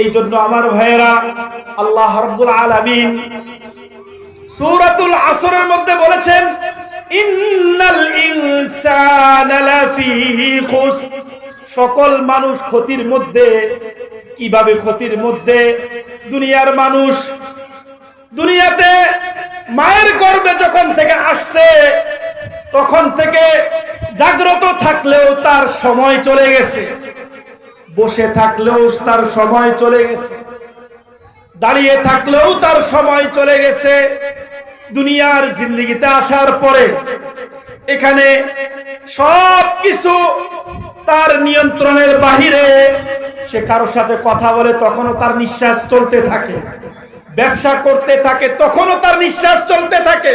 এই জন্য আমার ভাইয়েরা, আল্লাহ রব্বুল আলামিন সূরাতুল আসরের মধ্যে বলেছেন, ইন্নাল সকল মানুষ ক্ষতির মধ্যে, কীভাবে ক্ষতির মধ্যে? দুনিয়ার মানুষ দুনিয়াতে মায়ের গর্ভে যখন থেকে আসছে, তখন থেকে জাগ্রত থাকলেও তার সময় চলে গেছে। বসে থাকলেও তার সময় চলে গেছে। দাঁড়িয়ে থাকলেও তার সময় চলে গেছে। দুনিয়ার জিন্দগিতে আসার পরে এখানে সব কিছু তার নিয়ন্ত্রণের বাহিরে। সে কারোর সাথে কথা বলে তখনও তার নিঃশ্বাস চলতে থাকে। ব্যবসা করতে থাকে তখনও তার নিঃশ্বাস চলতে থাকে।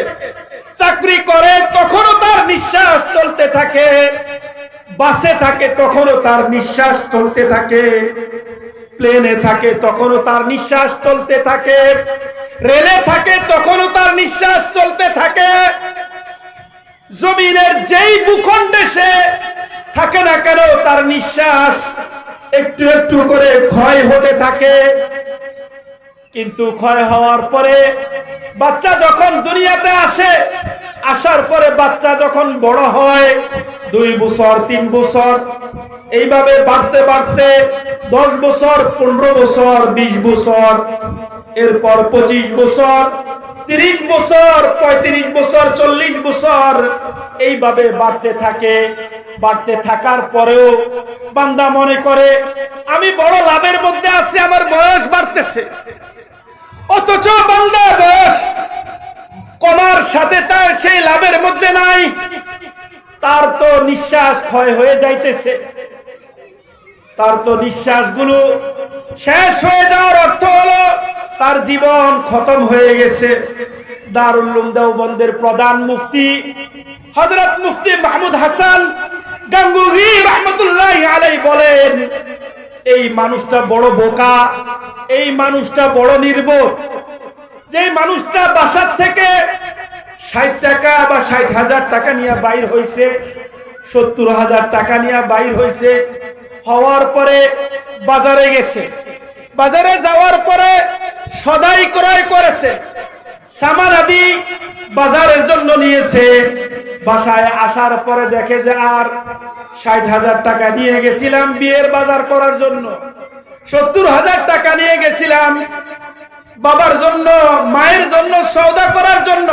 চাকরি করে তখনও তার নিঃশ্বাস চলতে থাকে। বাসে থাকে তখনও তার নিঃশ্বাস চলতে থাকে। প্লেনে থাকে তখনও তার নিঃশ্বাস চলতে থাকে। রেলে থাকে তখনও তার নিঃশ্বাস চলতে থাকে। জমিনের যেই ভূখণ্ডে সে থাকে না কেন, তার নিঃশ্বাস একটু একটু করে ক্ষয় হতে থাকে। কিন্তু ক্ষয় হওয়ার পরে বাচ্চা যখন দুনিয়াতে আসে, আসার পরে বাচ্চা যখন বড় হয়, দুই বছর, তিন বছর, এইভাবে বাড়তে বাড়তে দশ বছর, পনেরো বছর, বিশ বছর, এরপর পঁচিশ বছর, তিরিশ বছর, পঁয়ত্রিশ বছর, চল্লিশ বছর, এইভাবে বাড়তে থাকে। বাড়তে থাকার পরেও বান্দা মনে করে, আমি বড় লাভের মধ্যে আছি, আমার বয়স বাড়তেছে। অথচ বান্দা বয়স কমার সাথে তার সেই লাভের মধ্যে নাই। তার তো নিঃশ্বাস ক্ষয় হয়ে যাইতেছে। তার তো নিঃশ্বাসগুলো শেষ হয়ে যাওয়ার অর্থ হলো, তার জীবন খতম হয়ে গেছে। দারুল দেওবন্দের প্রধান মুফতি হযরত মুফতি মাহমুদ হাসান গাঙ্গুহি আলাই বলেন, এই মানুষটা বড় বোকা, এই মানুষটা বড় নির্বোধ। যে মানুষটা বাসার থেকে ষাট টাকা বা ষাট হাজার টাকা নিয়ে বাইর হয়েছে সত্তর হাজার টাকা নিয়ে বাইর হয়েছে হওয়ার পরে বাজারে গেছে। বাজারে যাওয়ার পরে সদাই ক্রয় করেছে। সামান আদি বাজারের জন্য নিয়েছে। বাসায় আসার পরে দেখে যে আর ষাট হাজার টাকা নিয়ে গেছিলাম বিয়ের বাজার করার জন্য। সত্তর হাজার টাকা নিয়ে গেছিলাম বাবার জন্য, মায়ের জন্য সৌদা করার জন্য।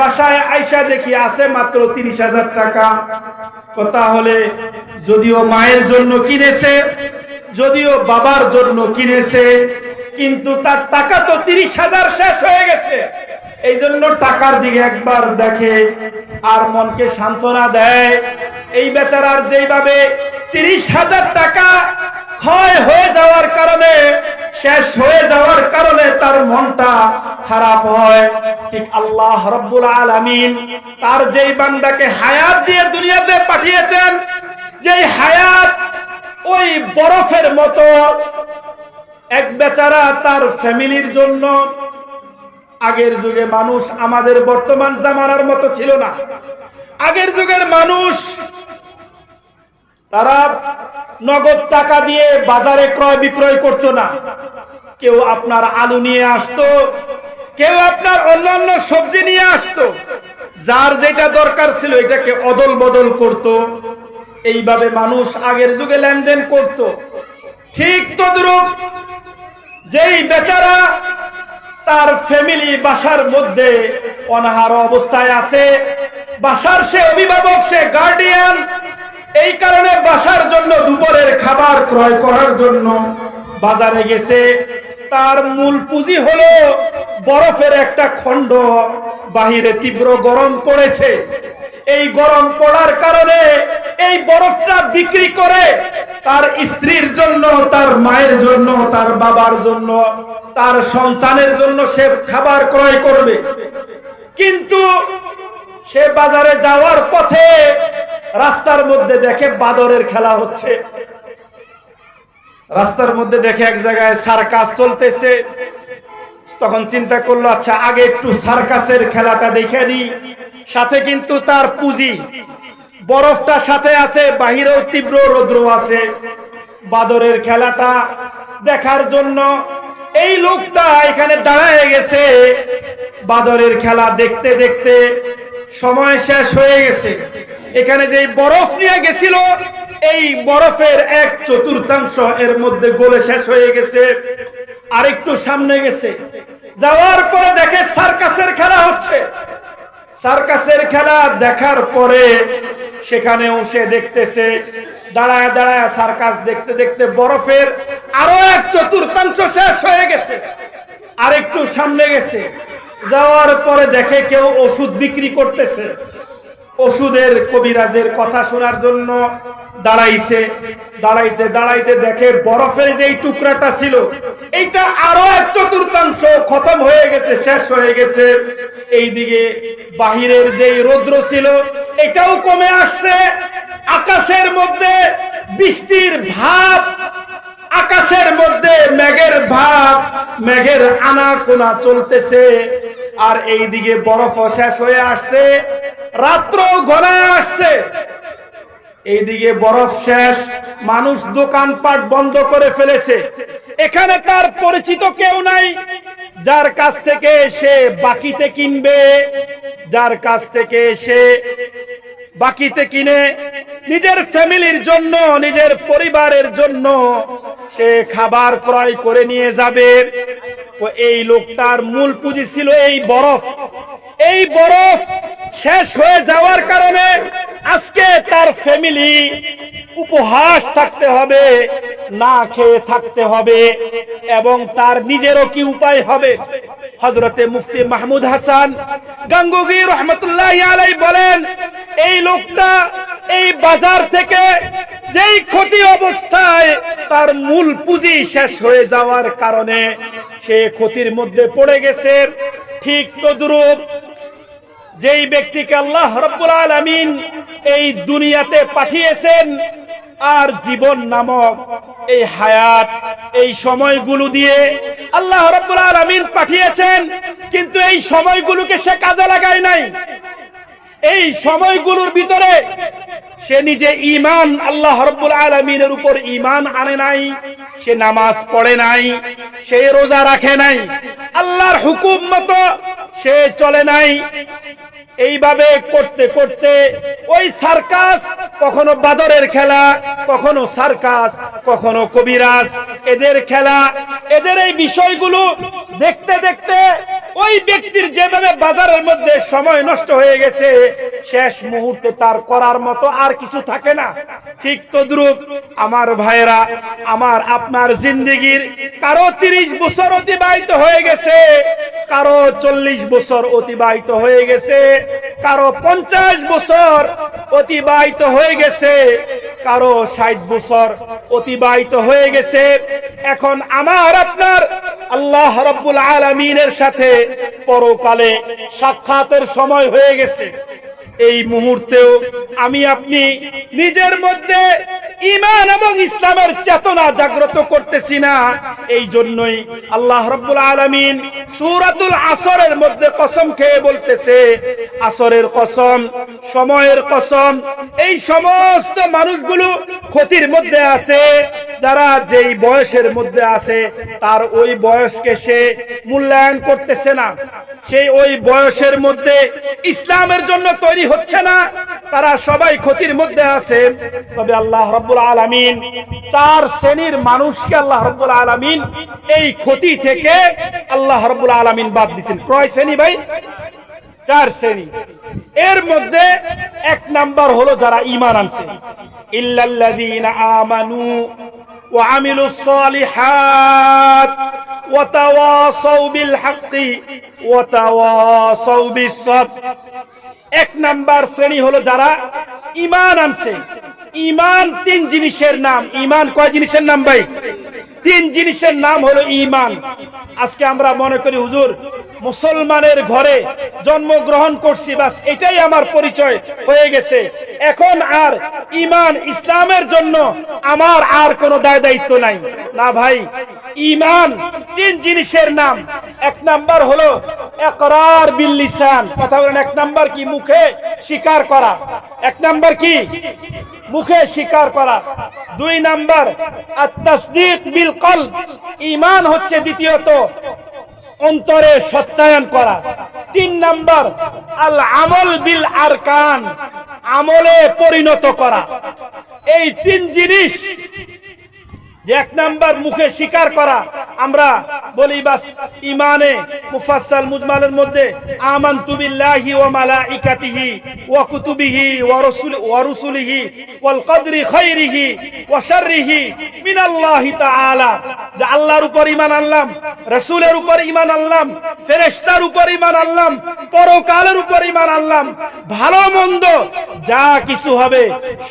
বাসায় আইসা দেখি আছে মাত্র তিরিশ হাজার টাকা। কথা হলে যদিও মায়ের জন্য কিনেছে, যদিও বাবার জন্য কিনেছে কিন্তু তার টাকা তো তিরিশ হাজার শেষ হয়ে গেছে। এই জন্য টাকার দিকে একবার দেখে আর মনকে সান্ত্বনা দেয়। এই বেচারার যেইভাবে তিরিশ হাজার টাকা ক্ষয় হয়ে যাওয়ার কারণে, শেষ হয়ে যাওয়ার কারণে তার মনটা খারাপ হয়। ঠিক আল্লাহ রব্বুল আলামিন তার যেই বান্দাকে হায়াত দিয়ে দুনিয়াতে পাঠিয়েছেন, যেই হায়াত ওই বরফের মতো এক বেচারা তার ফ্যামিলির জন্য আগের যুগে মানুষ আমাদের বর্তমান জামানার মতো ছিল না। আগের যুগের মানুষ তারা নগদ টাকা দিয়ে বাজারে ক্রয় বিক্রয় করতো না। কেউ আপনার আলু নিয়ে আসতো, কেউ আপনার অন্যান্য সবজি নিয়ে আসতো। যার যেটা দরকার ছিল এটাকে অদল বদল করত। এইভাবে মানুষ আগের যুগে লেনদেন করত। ঠিক তদ্রুপ যেই বেচারা তার ফ্যামিলি বাসার মধ্যে অনাহার অবস্থায় আছে, বাসার সে অভিভাবক, সে গার্ডিয়ান এই কারণে বাসার জন্য দুপুরের খাবার ক্রয় করার জন্য বাজারে গেছে। তার মূল পুঁজি হলো বরফের একটা খণ্ড, বাহিরে তীব্র গরম পড়েছে। এই গরম পড়ার কারণে এই বরফটা বিক্রি করে তার স্ত্রীর জন্য, তার মায়ের জন্য, তার বাবার জন্য, তার সন্তানের জন্য সে খাবার ক্রয় করবে। কিন্তু সে বাজারে যাওয়ার পথে রাস্তার মধ্যে দেখে বাদরের খেলা হচ্ছে। রাস্তার মধ্যে দেখে এক জায়গায় সার্কাস চলতেছে। তখন চিন্তা করল আচ্ছা আগে একটু সার্কাসের খেলাটা দেখে দিই। সাথে কিন্তু তার পুঁজি। বরফটা সাথে আছে, বাহিরেও তীব্র রৌদ্র আছে। বাদরের খেলাটা দেখার জন্য এই লোকটা এখানে দাঁড়ায় গেছে। বাদরের খেলা দেখতে দেখতে সময় শেষ হয়ে গেছে। এখানে যে বরফ নিয়ে গেছিল এই বরফের এক চতুর্থাংশ এর মধ্যে গলে শেষ হয়ে গেছে। আরেকটু সামনে গেছে। যাওয়ার পরে দেখে সার্কাসের খেলা হচ্ছে। সার্কাসের খেলা দেখার পরে সেখানেও সে দেখতেছে, দাঁড়ায় দাঁড়ায় সার্কাস দেখতে দেখতে বরফের আরও এক চতুর্থাংশ শেষ হয়ে গেছে। আর একটু সামনে গেছে। যাওয়ার পরে দেখে কেউ ওষুধ বিক্রি করতেছে। ওষুধের কবিরাজের কথা শোনার জন্য দাঁড়াইছে। দাঁড়াইতে দাঁড়াইতে দেখে বরফের যে টুকরাটা ছিল, এইটা আরও এক চতুর্থাংশ খতম হয়ে গেছে, শেষ হয়ে গেছে। এইদিকে বাহিরের যে রৌদ্র ছিল, এটাও কমে আসছে। আকাশের মধ্যে বৃষ্টির ভাব, আকাশের মধ্যে মেঘের ভাব, মেঘের আনাকোনা চলতেছে। আর এইদিকে বরফ শেষ হয়ে আসছে। রাত্র ঘনায় আসছে। এইদিকে বরফ শেষ, মানুষ দোকানপাট বন্ধ করে ফেলেছে। এখানে তার পরিচিত কেউ নাই, যার কাছ থেকে সে বাকিতে কিনবে, যার কাছ থেকে সে বাকিতে কিনে, নিজের ফ্যামিলির জন্য, নিজের পরিবারের জন্য সে খাবার ক্রয় করে নিয়ে যাবে। এই লোকটার মূল পুঁজি ছিল এই বরফ। এই বরফ শেষ হয়ে যাওয়ার কারণে আজকে তার ফ্যামিলি উপহাস থাকতে হবে, না খেয়ে থাকতে হবে এবং তার নিজেরও কি উপায় হবে? হজরতে মুফতি মাহমুদ হাসান গাঙ্গুগি রহমতুল্লাহ আলাই বলেন, এই লোকটা এই বাজার থেকে যেই ক্ষতি অবস্থায় তার মূল পুঁজি শেষ হয়ে যাওয়ার কারণে সে ক্ষতির মধ্যে পড়ে গেছে। ঠিক তদ্রুপ যেই ব্যক্তিকে আল্লাহ রব্বুল আলামিন এই দুনিয়াতে পাঠিয়েছেন, আর জীবন নামক এই হায়াত, এই সময়গুলো দিয়ে আল্লাহ রব্বুল আলামিন পাঠিয়েছেন, কিন্তু এই সময়গুলোকে সে কাজে লাগায় নাই। এই সময়গুলোর ভিতরে সে নিজে ইমান আল্লাহ রব্বুল আলমিনের উপর ইমান আনে নাই, সে নামাজ পড়ে নাই, সে রোজা রাখে নাই, আল্লাহর হুকুম মতো সে চলে নাই। এইভাবে করতে করতে ওই সার্কাস, কখনো বাদরের খেলা, কখনো সার্কাস, কখনো কবিরাজ। এদের খেলা, এদের এই বিষয়গুলো দেখতে দেখতে ওই ব্যক্তির যেভাবে বাজারের মধ্যে সময় নষ্ট হয়ে গেছে, শেষ মুহূর্তে তার করার মতো আর কিছু থাকে না। ঠিক তদ্রুপ আমার ভাইরা আমার, আপনার জিন্দিগির কারও তিরিশ বছর অতিবাহিত হয়ে গেছে, কারও চল্লিশ বছর অতিবাহিত হয়ে গেছে কারও পঞ্চাশ বছর অতিবাহিত হয়ে গেছে, কারও ষাট বছর অতিবাহিত হয়ে গেছে। এখন আমার, আপনার আল্লাহ রব্বুল আলমিনের সাথে পরকালে সাক্ষাতের সময় হয়ে গেছে। এই মুহূর্তেও আমি আপনি নিজের মধ্যে ইমান এবং ইসলামের চেতনা জাগ্রত করতেছি না। এই জন্যই আল্লাহ রব্বুল আলমিন সুরাতুল আসরের মধ্যে কসম খেয়ে বলতেছে, আসরের কসম, সময়ের কসম, এই সমস্ত মানুষগুলো ক্ষতির মধ্যে আছে। যারা যেই বয়সের মধ্যে আছে, তার ওই বয়সকে সে মূল্যায়ন করতেছে না। সেই ওই বয়সের মধ্যে ইসলামের জন্য তৈরি হচ্ছে না। তারা সবাই ক্ষতির মধ্যে আছে। তবে আল্লাহ রব্বুল আলমিন চার শ্রেণির মানুষকে আল্লাহ রব্বুল আলমিন এই ক্ষতি থেকে আল্লাহ রব্বুল আলমিন বাদ দিচ্ছেন ক্রয় শ্রেণি ভাই? চার শ্রেণি। এর মধ্যে এক নাম্বার হলো যারা ইমান আনছে। আমানু ওয়া আমিলুস সালিহাত ওয়া তাওয়াসাউ বিল এক নাম্বার শ্রেণি হলো যারা ইমান আনছে। ইমান তিন জিনিসের নাম। ইমান কয় জিনিসের নাম ভাই? তিন জিনিসের নাম হলো ইমান আজকে আমরা মনে করি, হুজুর মুসলমানের ঘরে জন্মগ্রহণ করছি, বাস এটাই আমার পরিচয় হয়ে গেছে। এখন আর ইমান ইসলামের জন্য আমার আর কোনো দায় দায়িত্ব নাই। না ভাই, ইমান তিন জিনিসের নাম। এক নাম্বার হলো একরার বিল লিসান। কথা বলেন, এক নাম্বার কি? মুখে স্বীকার করা। এক নাম্বার কি? মুখে স্বীকার করা। দুই নাম্বার, আত-তাসদীক বিল কলব। ঈমান হচ্ছে দ্বিতীয়ত অন্তরে সত্যায়ন করা। তিন নাম্বার, আল আমল বিল আর কান আমলে পরিণত করা। এই তিন জিনিস যে এক নাম্বার মুখে স্বীকার করা, আমরা বলি বাস ইমানে মুফাসসাল মুজমালের মধ্যে আমানতু বিল্লাহি ওয়া মালাইকাতিহি ওয়া কুতুবিহি ওয়া রাসূল, ওয়া রুসুলিহি ওয়াল কদরি খাইরিহি ওয়া শাররিহি মিনাল্লাহি তাআলা। যে আল্লাহর উপর ঈমান আনলাম, রাসূলের উপর ঈমান আনলাম, ফেরেশতার উপর ঈমান আনলাম, পরকালের উপর ঈমান আনলাম, ভালো মন্দ যা কিছু হবে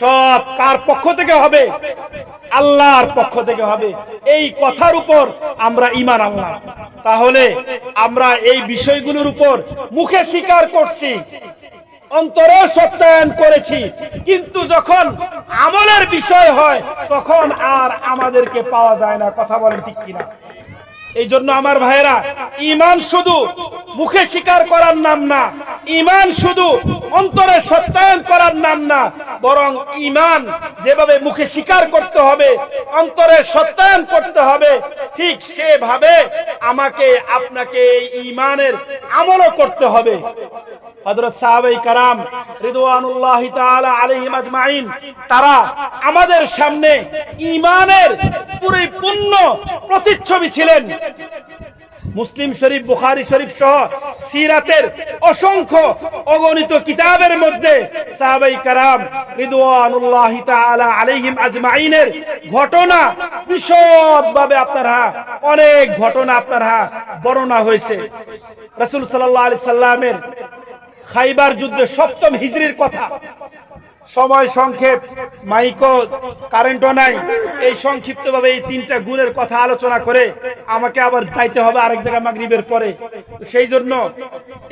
সব কার পক্ষ থেকে হবে? আল্লাহর পক্ষ থেকে হবে। এই কথার উপর আমরা ইমান আনলাম। তাহলে আমরা এই বিষয়গুলোর উপর মুখে স্বীকার করছি, অন্তরে সত্যায়ন করেছি। কিন্তু যখন আমলের বিষয় হয়, তখন আর আমাদেরকে পাওয়া যায় না। কথা বলেন ঠিক কিনা? এই জন্য আমার ভাইয়েরা ইমান শুধু মুখে স্বীকার করার নাম না ইমান শুধু অন্তরে সত্যায়ন করার নাম না, বরং ইমান যেভাবে মুখে স্বীকার করতে হবে, অন্তরে সত্যায়ন করতে হবে, ঠিক সেভাবে আমাকে, আপনাকে এই ইমানের আমলও করতে হবে। কারাম তারা আমাদের সামনে ইমানের পরিপূর্ণ প্রতিচ্ছবি ছিলেন। মুসলিম শরীফ, বুখারী শরীফ সহ সিরাতের অসংখ্য অগণিত কিতাবের মধ্যে সাহাবাই কারাম তাআলা আলাইহিম আজমাইনের ঘটনা বিশদভাবে আপনারা অনেক ঘটনা আপনারা বর্ণনা হয়েছে। রাসূল সাল্লাল্লাহু আলাইহি সাল্লামের খাইবার যুদ্ধে সপ্তম হিজরির কথা সময় সংক্ষেপ মাইকো কারেন্টও নাই। এই সংক্ষিপ্ত ভাবে এই তিনটা গুণের কথা আলোচনা করে আমাকে আবার যাইতে হবে আরেক জায়গায় মাগরিবের পরে। সেই জন্য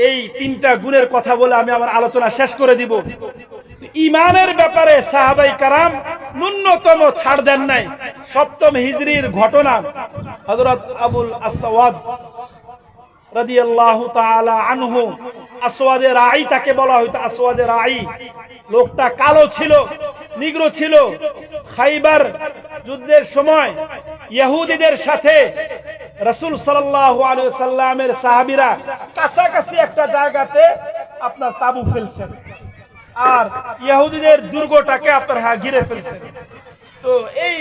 এই তিনটা গুণের কথা বলে আমি আমার আলোচনা শেষ করে দিব। ইমানের ব্যাপারে সাহাবাই কারাম ন্যূনতম ছাড় দেন নাই। সপ্তম হিজরির ঘটনা হযরত আবুল আসওয়াদ রাদিয়াল্লাহু তাআলা আনহু তাকে বলা লোকটা কালো ছিল, নিগ্র ছিল। খাইবার যুদ্ধের সময় সাথে সাল্লামের সাহাবীরা কাছাকাছি একটা জায়গাতে আপনার তাবু ফেলছেন। আর ইহুদিদের দুর্গটাকে আপনার হ্যাঁ ঘিরে ফেলছেন। তো এই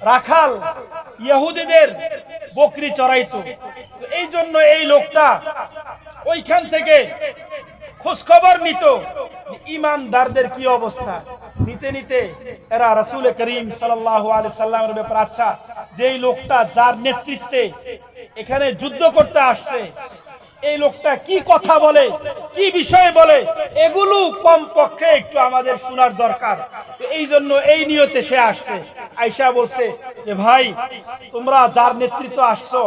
রাখাল ইহুদিদের বকরি চড়াইতো। এই জন্য এই লোকটা ওইখান থেকে খোঁজখবর নিত ইমানদারদের কি অবস্থা। নিতে নিতে এরা রাসূল করিম আলাইহি সাল্লামের ব্যাপার আচ্ছা যেই লোকটা যার নেতৃত্বে এখানে যুদ্ধ করতে আসছে এই লোকটা কি কথা বলে? কি বিষয়ে বলে? এগুলো কম পক্ষে একটু আমাদের শোনার দরকার। এই জন্য এই নিয়তে সে আসছে। আইসা বলছে যে, ভাই, তোমরা যার নেতৃত্ব আসছো,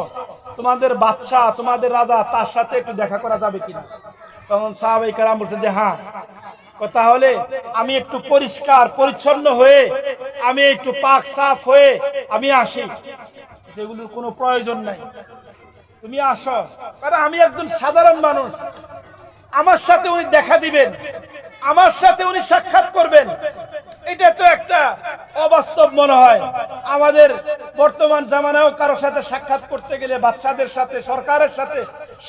তোমাদের বাদশা, তোমাদের রাজা, তার সাথে একটু দেখা করা যাবে কিনা? তখন সাহাবাই কারাম বলছে যে হ্যাঁ। তাহলে আমি একটু পরিষ্কার, পরিচ্ছন্ন হয়ে, আমি একটু পাক সাফ হয়ে, আমি আসি। সেগুলোর কোনো প্রয়োজন নাই। তুমি আসো। কারণ আমি একজন সাধারণ মানুষ। আমার সাথে উনি দেখা দিবেন। আমার সাথে উনি সাক্ষাৎ করবেন। এটা তো একটা অবাস্তব মনে হয়। আমাদের বর্তমান জামানায়ও কারোর সাথে সাক্ষাৎ করতে গেলে, বাচ্চাদের সাথে, সরকারের সাথে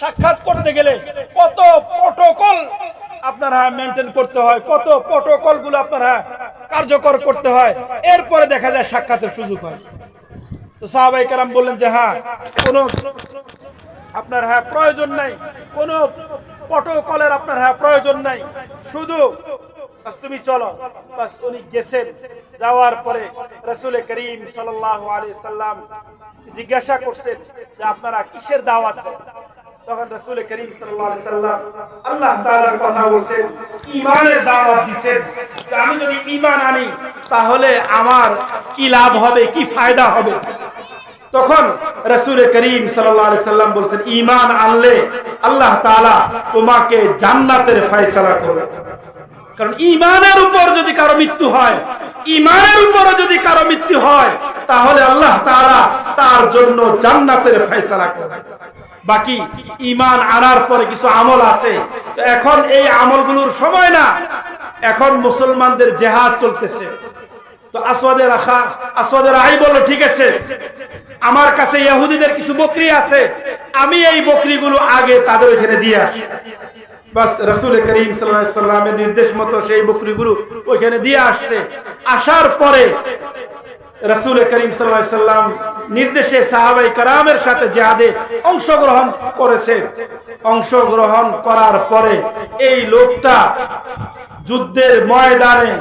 সাক্ষাৎ করতে গেলে কত প্রটোকল আপনারা মেনটেন করতে হয়, কত প্রটোকলগুলো আপনারা কার্যকর করতে হয়। এরপরে দেখা যায় সাক্ষাতের সুযোগ হয়। তো সাহাবাই কারাম বললেন যে হ্যাঁ কোন আপনার হ্যাঁ প্রয়োজন নাই। কোন প্রটোকলের আপনার হ্যাঁ প্রয়োজন নাই। শুধু তুমি চলো। বাস উনি গেছেন। যাওয়ার পরে রসুল করিম সাল্লাম জিজ্ঞাসা করছেন যে আপনারা কিসের দাওয়াত তখন রসুল করিম সাল্লাম আল্লাহ কথা বলছেন ইমানের দাওয়াত দিবেন আমি যদি ইমান আনি তাহলে আমার কি লাভ হবে, কি ফায়দা হবে? তখন রসুল করিম সাল্লাম বলছেন ইমান আনলে আল্লাহ তাআলা তোমাকে জান্নাতের ফয়সালা করবে। কারণ ইমানের উপর যদি কারও মৃত্যু হয় ইমানের উপর যদি কারও মৃত্যু হয়, তাহলে আল্লাহ তাআলা তার জন্য জান্নাতের ফয়সালা করবে। বাকি ইমান আনার পরে কিছু আমল আছে এখন এই আমলগুলোর সময় না। এখন মুসলমানদের জেহাদ চলতেছে। তো আসওয়াদের রাখা আসওয়াদের আই বলল, ঠিক আছে, আমার কাছে ইহুদিদের কিছু বকরি আছে, আমি এই বকরিগুলো আগে তাদের ওইখানে দিয়ে আসি। বাস রসুল করিম সাল্লামের নির্দেশ মতো সেই বকরিগুলো ওইখানে দিয়ে আসছে। আসার পরে রসুল করিম সাল্লাম নির্দেশে সাহাবাই কারামের সাথে জেহাদে অংশগ্রহণ করেছে। অংশগ্রহণ করার পরে এই লোকটা যুদ্ধের ময়দানে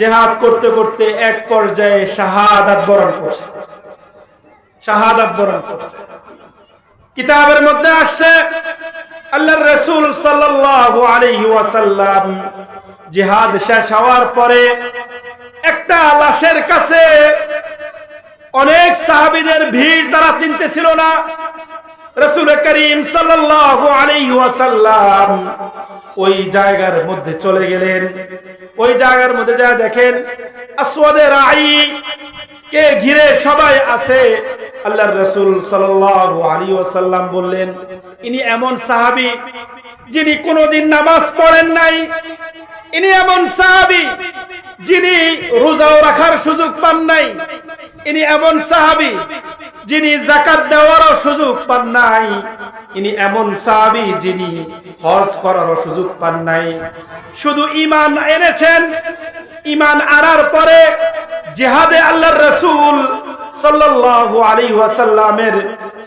জেহাদ করতে করতে এক পর্যায়ে শাহাদাত বরণ করছে। শাহাদাত বরণ করছে। কিতাবের মধ্যে আসছে আল্লাহ রসুল সাল্লাল্লাহু আলাইহি ওয়াসাল্লাম জিহাদ শেষ হওয়ার পরে একটা লাশের কাছে অনেক সাহাবিদের ভিড় তারা চিনতেছিল না। রাসূল করিম আলাইহি ওই জায়গার মধ্যে চলে গেলেন। ওই জায়গার মধ্যে যা দেখেন আই, কে ঘিরে সবাই আছে। আল্লাহর রাসূল সাল্লাল্লাহু আলাইহি ওয়াসাল্লাম বললেন ইনি এমন সাহাবি যিনি কোনোদিন নামাজ পড়েন নাই। ইনি এমন সাহাবি যিনি রোজাও রাখার সুযোগ পান নাই। ইনি এমন সাহাবী যিনি জাকাত দেওয়ারও সুযোগ পান নাই। ইনি এমন সাহাবী যিনি হজ করারও সুযোগ পান নাই। শুধু ইমান এনেছেন ইমান আনার পরে জিহাদে আল্লাহর রাসূল সাল্লাল্লাহু আলাইহি ওয়াসাল্লামের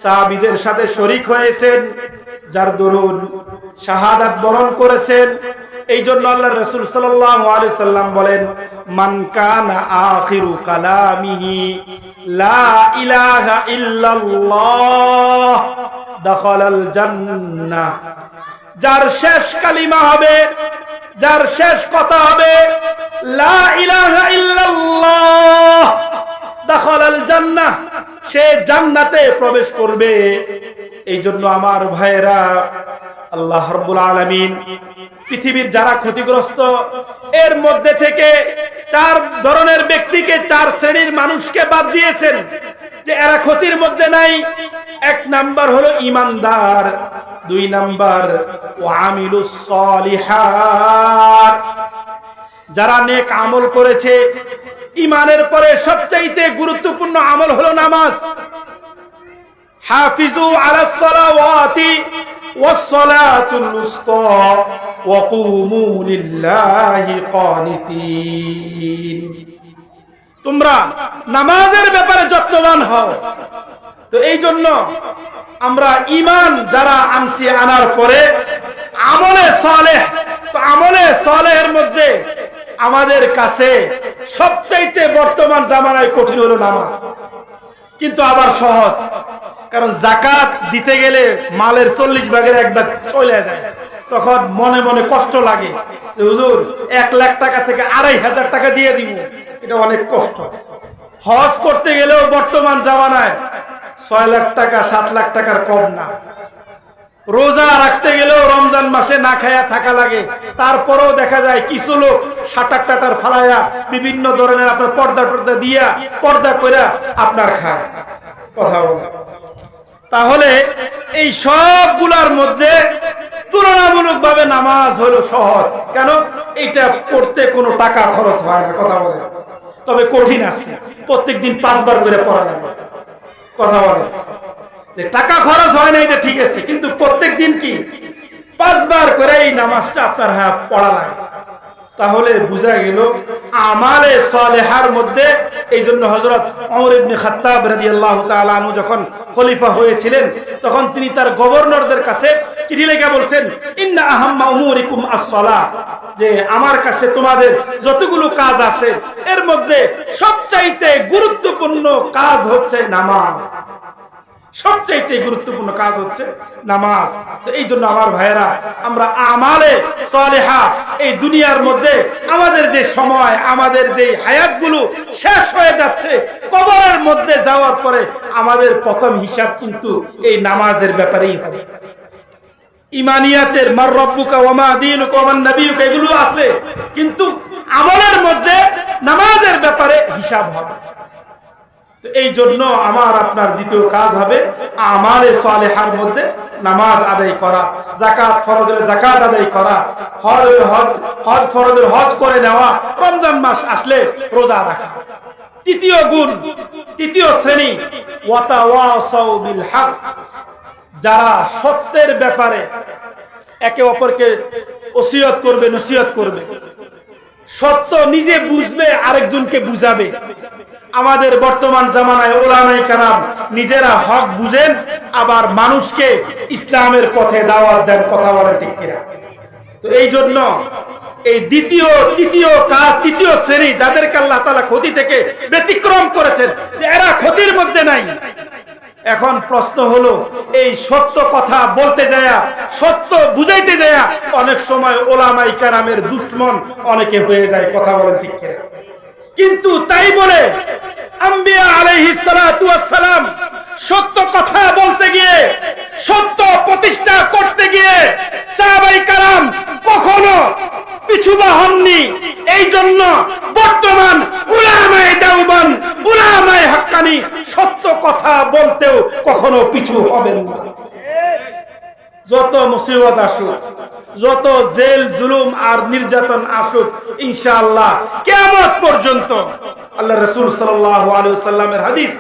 সাহাবীদের সাথে শরীক হয়েছেন, যার দরুন শাহাদাত বরণ করেছেন। এই জন্য আল্লাহ রসুল সাল্লাম বলেন আখিরু কালামিহি, লা ইলাহা যার শেষ কালিমা হবে, যার শেষ কথা হবে, লা ইলাহা সে জান্নাতে প্রবেশ করবে। এই জন্য আমার ভাইয়েরা, আল্লাহ রব্বুল আলামিন পৃথিবীর যারা ক্ষতিগ্রস্ত, এর মধ্যে থেকে চার ধরনের ব্যক্তিকে, চার শ্রেণির মানুষকে বাদ দিয়েছেন যে এরা ক্ষতির মধ্যে নাই। এক নাম্বার হলো ইমানদার, দুই নাম্বার যারা নেক আমল করেছে ইমানের পরে সবচাইতে গুরুত্বপূর্ণ আমল হলো নামাজ। হাফিজু আলাস ওয়া কুমু লিল্লাহি কানিতিন তোমরা নামাজের ব্যাপারে যত্নবান হও। তো এই জন্য আমরা ইমান যারা আনছি আনার পরে আমলে সলেহ তো আমলে সলেহের মধ্যে আমাদের কাছে সবচাইতে বর্তমান জামানায় কঠিন হলো নামাজ। কিন্তু আবার সহজ। কারণ জাকাত দিতে গেলে মালের চল্লিশ ভাগের এক ভাগ চলে যায়। তখন মনে মনে কষ্ট লাগে হুজুর, এক লাখ টাকা থেকে আড়াই হাজার টাকা দিয়ে দিব। এটা অনেক কষ্ট। হজ করতে গেলেও বর্তমান জামানায় ছয় লাখ টাকা, সাত লাখ টাকার কম না। রোজা রাখতে গেলেও রমজান মাসে না খায়া থাকা লাগে। তারপরেও দেখা যায় কিছু লোক সাটাক টাটার ফালাইয়া বিভিন্ন ধরনের আপনার পর্দা টর্দা দিয়া পর্দা করে আপনার খায়। কথা বলে। তাহলে এই সবগুলার মধ্যে তুলনামূলক ভাবে নামাজ হলো সহজ। কেন? এটা পড়তে কোনো টাকা খরচ হয় না, কথা বলে। তবে কঠিন আছে। প্রত্যেকদিন পাঁচবার করে পড়া লাগে। কথা বলে। যে টাকা খরচ হয় না, এটা ঠিক আছে, কিন্তু প্রত্যেক দিন কি? পাঁচবার করে এই নামাজটা আপনার হ্যাঁ পড়া লাগে। তাহলে বোঝা গেল, আমালে সালেহার মধ্যে এই জন্য হজরত যখন খলিফা হয়েছিলেন, তখন তিনি তার গভর্নরদের কাছে চিঠি লেখা বলছেন যে আমার কাছে তোমাদের যতগুলো কাজ আছে, এর মধ্যে সবচাইতে গুরুত্বপূর্ণ কাজ হচ্ছে নামাজ। সবচাইতে গুরুত্বপূর্ণ কাজ হচ্ছে নামাজ। তো এই জন্য আমার ভাইয়েরা, আমরা আমালে সলেহা, এই দুনিয়ার মধ্যে আমাদের যে সময়, আমাদের যে হায়াতগুলো শেষ হয়ে যাচ্ছে, কবরের মধ্যে যাওয়ার পরে আমাদের প্রথম হিসাব কিন্তু এই নামাজের ব্যাপারেই হবে। ইমানিয়াতের মার রব্বুকা ওমা দিন ওমান নবীকা এগুলো আছে, কিন্তু আমলের মধ্যে নামাজের ব্যাপারে হিসাব হবে। এই জন্য আমার আপনার দ্বিতীয় কাজ হবে আমারে সালেহার মধ্যে নামাজ আদায় করা জাকাত ফরজ হলে জাকাত আদায় করা, হজ হজ হজ ফরজ হলে হজ করে নেওয়া, রমজান মাস আসলে রোজা রাখা। তৃতীয় গুণ, তৃতীয় শ্রেণি যারা সত্যের ব্যাপারে একে অপরকে ওসিয়ত করবে নসিহত করবে, সত্য নিজে বুঝবে, আরেকজনকে বুঝাবে। আমাদের বর্তমান জামানায় ওলামাই কারাম নিজেরা হক বুঝেন, আবার মানুষকে ইসলামের পথে দাওয়াত দেন, কথা বলেন কিনা? তো এই জন্য এই দ্বিতীয়, তৃতীয় কাজ, তৃতীয় শ্রেণি যাদেরকে আল্লাহ তালা ক্ষতি থেকে ব্যতিক্রম করেছেন এরা ক্ষতির মধ্যে নাই। এখন প্রশ্ন হলো, এই সত্য কথা বলতে যায়া, সত্য বুঝাইতে যায়া, অনেক সময় ওলামাই কারামের দুশ্মন অনেকে হয়ে যায়, কথা বলেন ঠিক কিন্তু তাই বলে আম্বিয়া সত্য কথা বলতে গিয়ে, সত্য প্রতিষ্ঠা করতে গিয়ে সাহাবাই কারাম কখনো পিছুবা হননি। এই জন্য বর্তমান উলামায়ে দেওবন্দ উলামায়ে হাক্কানি সত্য কথা বলতেও কখনো পিছু হবেন না। যত মুসিবত আসুক, যত জেল, জুলুম আর নির্যাতন আসুক, ইনশাআল্লাহ কেমন পর্যন্ত আল্লাহ রসুল ওয়াসাল্লামের হাদিস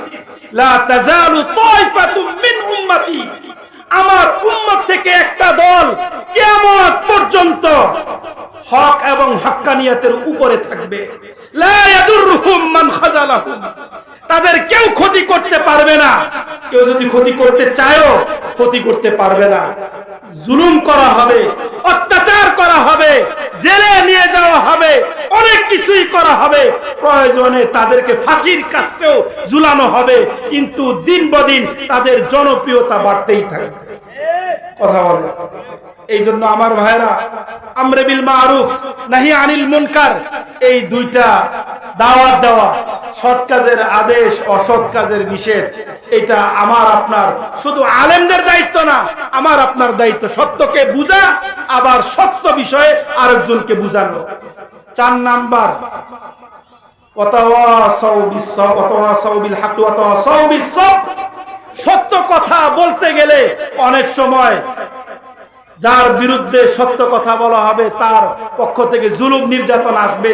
আমার উম্মত থেকে একটা দল কেমন পর্যন্ত হক এবং হাক্কানিয়াতের উপরে থাকবে। তাদের কেউ ক্ষতি করতে পারবে না। কেউ যদি ক্ষতি করতে চায়ও, ক্ষতি করতে পারবে না। জুলুম করা হবে, অত্যাচার করা হবে, জেলে নিয়ে যাওয়া হবে, অনেক কিছুই করা হবে। প্রয়োজনে তাদেরকে ফাঁসির কাটতেও ঝুলানো হবে, কিন্তু দিন বদিন তাদের জনপ্রিয়তা বাড়তেই থাকবে। কথা বলবে এই জন্য আমার ভাইরা আমরে বিল মারুফ, নাহি আনিল মুনকার, এই দুইটা দাওয়াত দেওয়া সৎ কাজের আদেশ, অসৎ কাজের নিষেধ, এটা আমার, আপনার শুধু আলেমদের দায়িত্ব না, আমার, আপনার দায়িত্ব সত্যকে বুঝা, আবার সত্য বিষয়ে আরেকজনকে বুঝানো। চার নাম্বার সত্য কথা বলতে গেলে অনেক সময় যার বিরুদ্ধে সত্য কথা বলা হবে, তার পক্ষ থেকে জুলুম নির্যাতন আসবে,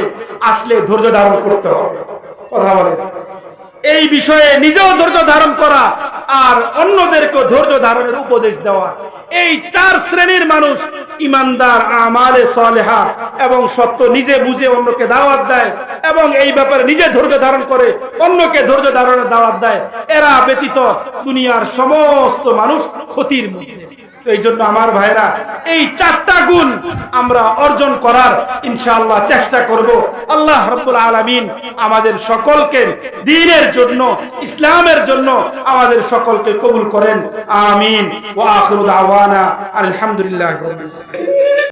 আসলে ধৈর্য ধারণ করতে হবে। কথা বলে। এই বিষয়ে নিজেও ধৈর্য ধারণ করা আর অন্যদেরকে ধৈর্য ধারণের উপদেশ দেওয়া। এই চার শ্রেণির মানুষ ইমানদার, আমালে সলেহা এবং সত্য নিজে বুঝে অন্যকে দাওয়াত দেয় এবং এই ব্যাপারে নিজে ধৈর্য ধারণ করে অন্যকে ধৈর্য ধারণের দাওয়াত দেয়। এরা ব্যতীত দুনিয়ার সমস্ত মানুষ ক্ষতির মধ্যে এই জন্য আমার ভাইরা, এই চারটা গুণ আমরা অর্জন করার ইনশাআল্লাহ চেষ্টা করব। আল্লাহ রব্বুল আলামিন আমাদের সকলকে দ্বীনের জন্য, ইসলামের জন্য আমাদের সকলকে কবুল করেন। আমিন। ওয়া আখিরু দাওয়ানা আলহামদুলিল্লাহি